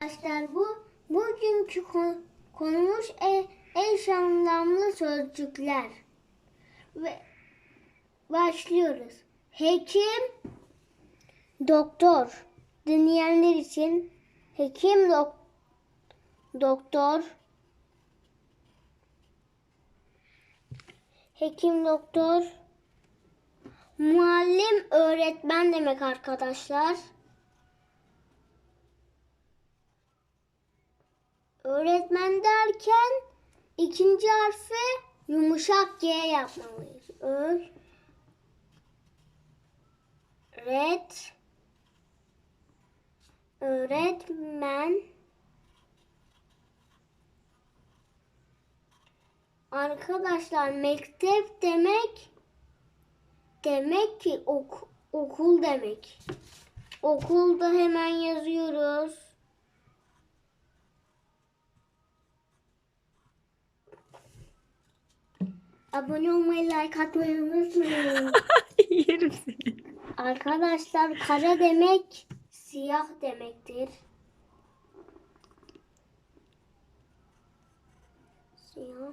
Arkadaşlar bu bugünkü kon- konumuz e, eş anlamlı sözcükler. Ve başlıyoruz. Hekim, doktor. Dinleyenler için hekim, dok doktor. Hekim, doktor. Muallim, öğretmen demek arkadaşlar. Öğretmen derken ikinci harfi yumuşak G yapmalıyız. Ö ret öğretmen Arkadaşlar mektep demek demek ki ok- okul demek. Okulda hemen yazıyoruz. Abone olmayı, like atmayı unutmayın. Yerim seni. Arkadaşlar kara demek siyah demektir. Siyah.